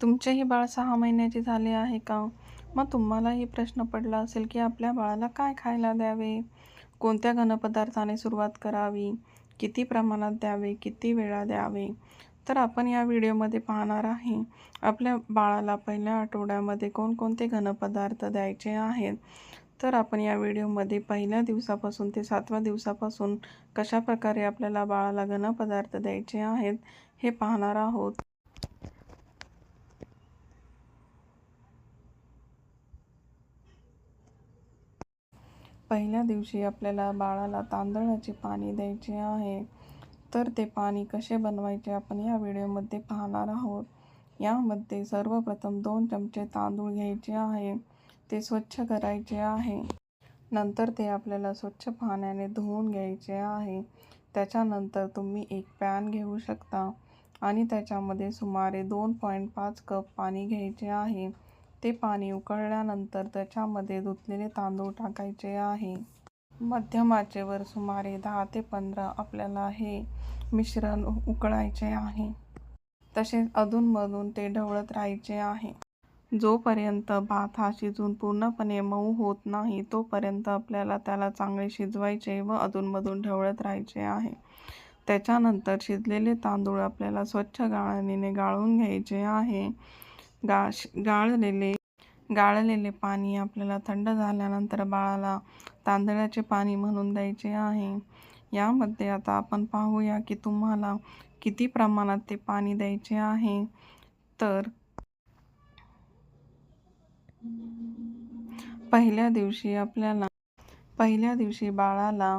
तुमचेही बाळ सहा महिन्याचे झाले आहे का? मग तुम्हालाही प्रश्न पडला असेल की आपल्या बाळाला काय खायला द्यावे? कोणत्या घनपदार्थाने सुरुवात करावी? किती प्रमाणात द्यावे? किती वेळा द्यावे? तर आपण या व्हिडिओमध्ये पाहणार आहे आपल्या बाळाला पहिल्या आठवड्यामध्ये कोणकोणते घनपदार्थ द्यायचे आहेत? तर आपण या व्हिडिओमध्ये पहिल्या दिवसापासून ते सातव्या दिवसापासून कशा प्रकारे आपल्याला बाळाला घनपदार्थ द्यायचे आहेत हे पाहणार आहोत. पहिल्या दिवशी आपल्याला बाळाला तांदळाचे पाणी द्यायचे आहे तर ते पाणी कसे बनवायचे आपण या व्हिडिओमध्ये पाहणार आहोत. यामध्ये सर्वप्रथम दोन चमचे तांदूळ घ्यायचे आहे ते स्वच्छ करायचे आहे. नंतर ते आपल्याला स्वच्छ पाण्याने धुवून घ्यायचे आहे. त्याच्यानंतर तुम्ही एक पॅन घेऊ शकता आणि त्याच्यामध्ये सुमारे दोन पॉईंट पाच कप पाणी घ्यायचे आहे. ते पाणी उकळल्यानंतर त्याच्यामध्ये धुतलेले तांदूळ टाकायचे आहे. मध्यम आचेवर सुमारे दहा ते पंधरा आपल्याला हे मिश्रण उकळायचे आहे. तसेच अधूनमधून ते ढवळत राहायचे आहे. जोपर्यंत भात हा शिजून पूर्णपणे मऊ होत नाही तोपर्यंत आपल्याला त्याला चांगले शिजवायचे व अधूनमधून ढवळत राहायचे आहे. त्याच्यानंतर शिजलेले तांदूळ आपल्याला स्वच्छ गाळणीने गाळून घ्यायचे आहे. गाश गाळलेले गाळलेले पाणी आपल्याला थंड झाल्यानंतर बाळाला तांदळाचे पाणी म्हणून द्यायचे आहे. यामध्ये आता आपण पाहूया की तुम्हाला किती प्रमाणात ते पाणी द्यायचे आहे. तर पहिल्या दिवशी आपल्याला पहिल्या दिवशी बाळाला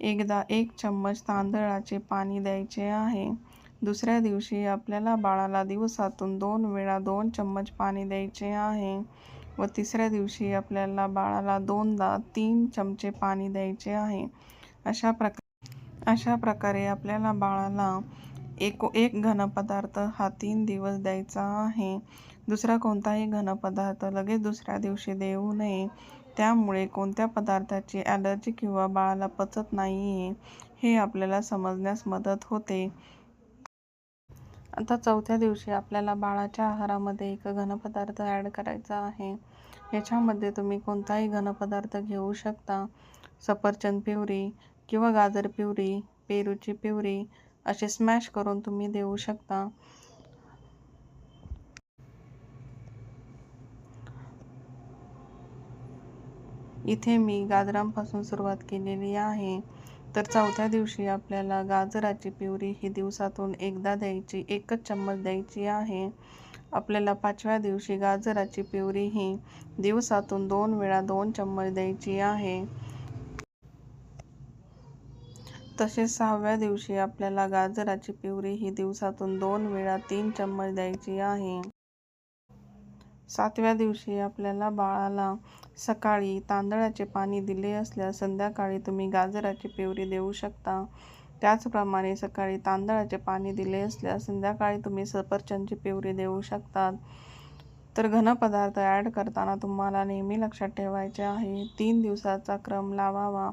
एकदा एक चम्मच तांदळाचे पाणी द्यायचे आहे. दुसऱ्या दिवशी आपल्याला बाळाला दिवसातून दोन वेळा दोन चम्मच पाणी द्यायचे आहे व तिसऱ्या दिवशी आपल्याला बाळाला दोनदा तीन चमचे पाणी द्यायचे आहे. अशा प्रकार अशा प्रकारे आपल्याला बाळाला एक एक घनपदार्थ हा तीन दिवस द्यायचा आहे. दुसरा कोणताही घनपदार्थ लगेच दुसऱ्या दिवशी देऊ नये. त्यामुळे कोणत्या पदार्थाची ॲलर्जी किंवा बाळाला पचत नाही आहे हे आपल्याला समजण्यास मदत होते. आता चौथ्या दिवशी आपल्याला बाळाच्या आहारामध्ये एक घनपदार्थ ॲड करायचा आहे. याच्यामध्ये तुम्ही कोणताही घनपदार्थ घेऊ शकता. सफरचंद पिवरी किंवा गाजर पिवरी पेरूची पिवरी असे स्मॅश करून तुम्ही देऊ शकता. इथे मी गाजरांपासून सुरुवात केलेली आहे. तर चौथ्या दिवशी आपल्याला गाजराची प्युरी ही दिवसातून एकदा द्यायची एकच चम्मच द्यायची आहे. आपल्याला पाचव्या दिवशी गाजराची प्युरी ही दिवसातून दोन वेळा दोन चम्मच द्यायची आहे. तसेच सहाव्या दिवशी आपल्याला गाजराची प्युरी ही दिवसातून दोन वेळा तीन चम्मच द्यायची आहे. सातव्या दिवशी आपल्याला बाळाला सकाळी तांदळाचे पाणी दिले असल्यास संध्याकाळी तुम्ही गाजराची पिवरी देऊ शकता. त्याचप्रमाणे सकाळी तांदळाचे पाणी दिले असल्यास संध्याकाळी तुम्ही सफरचंदची पिवरी देऊ शकतात तर घनपदार्थ ॲड करताना तुम्हाला नेहमी लक्षात ठेवायचे आहे. तीन दिवसाचा क्रम लावावा.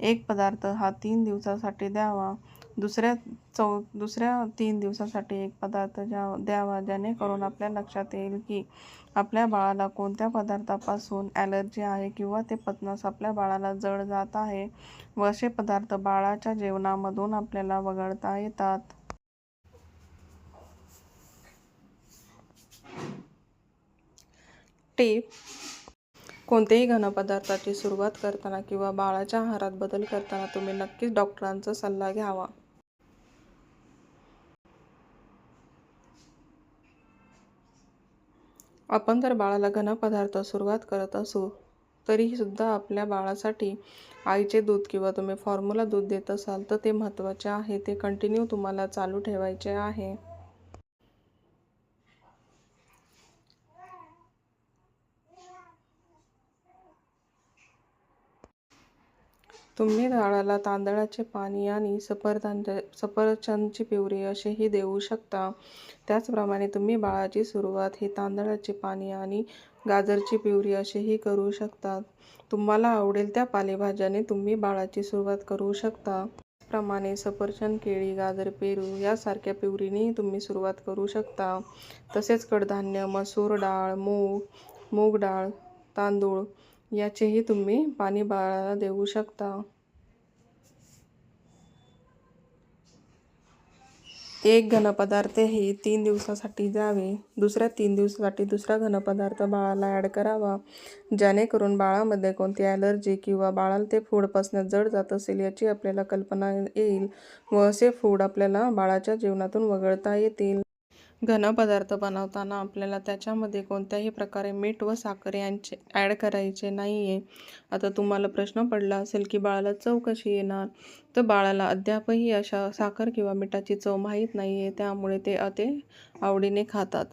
एक पदार्थ हा तीन दिवसासाठी द्यावा. दुसऱ्या चौ दुसऱ्या तीन दिवसासाठी एक पदार्थ ज्या द्यावा जेणेकरून आपल्या लक्षात येईल की आपल्या बाळाला कोणत्या पदार्थापासून ॲलर्जी आहे किंवा ते पचनास आपल्या बाळाला जड जात आहे व असे पदार्थ बाळाच्या जेवणामधून आपल्याला वगळता येतात. टीप. कोणत्याही घनपदार्थाची सुरुवात करताना किंवा बाळाच्या आहारात बदल करताना तुम्ही नक्कीच डॉक्टरांचा सल्ला घ्यावा. आपण जर बाळाला घनपदार्थ सुरुवात करत असू तरीहीसुद्धा आपल्या बाळासाठी आईचे दूध किंवा तुम्ही फॉर्म्युला दूध देत असाल तर ते महत्त्वाचे आहे. ते कंटिन्यू तुम्हाला चालू ठेवायचे आहे. तुम्ही झाडाला तांदळाचे पाणी आणि सफरचंद सफरचंदची पिवरी असेही देऊ शकता. त्याचप्रमाणे तुम्ही बाळाची सुरुवात हे तांदळाचे पाणी आणि गाजरची पिवरी असेही करू शकतात तुम्हाला आवडेल त्या पालेभाज्याने तुम्ही बाळाची सुरुवात करू शकता. प्रमाणे सफरचंद केळी गाजर पेरू यासारख्या पिवरीने तुम्ही सुरुवात करू शकता. तसेच कडधान्य मसूर डाळ मूग मूग डाळ तांदूळ याचेही तुम्ही पाणी बाळाला देऊ शकता. एक घनपदार्थ हे तीन दिवसासाठी द्यावे दुसऱ्या तीन दिवसासाठी दुसरा घनपदार्थ बाळाला ॲड करावा. जेणेकरून बाळामध्ये कोणती ॲलर्जी किंवा बाळाला ते फूड पचण्यात जड जात असेल याची आपल्याला कल्पना येईल व असे फूड आपल्याला बाळाच्या जीवनातून वगळता येतील. घनपदार्थ बनवताना आपल्याला त्याच्यामध्ये कोणत्याही प्रकारे मीठ व साखर यांचे ॲड करायचे नाही आहे आता तुम्हाला प्रश्न पडला असेल की बाळाला चव कशी येणार? तर बाळाला अद्यापही अशा साखर किंवा मिठाची चव माहीत नाही आहे त्यामुळे ते अते आवडीने खातात.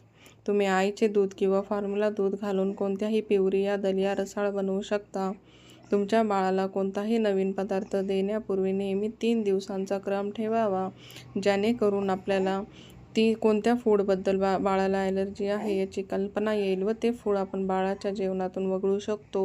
तुम्ही आईचे दूध किंवा फॉर्म्युला दूध घालून कोणत्याही पिवरी या दलिया रसाळ बनवू शकता. तुमच्या बाळाला कोणताही नवीन पदार्थ देण्यापूर्वी नेहमी तीन दिवसांचा क्रम ठेवावा जेणेकरून आपल्याला ती कोणत्या फूडबद्दल बा बाळाला ॲलर्जी आहे याची कल्पना येईल व ते फूड आपण बाळाच्या जेवणातून वगळू शकतो.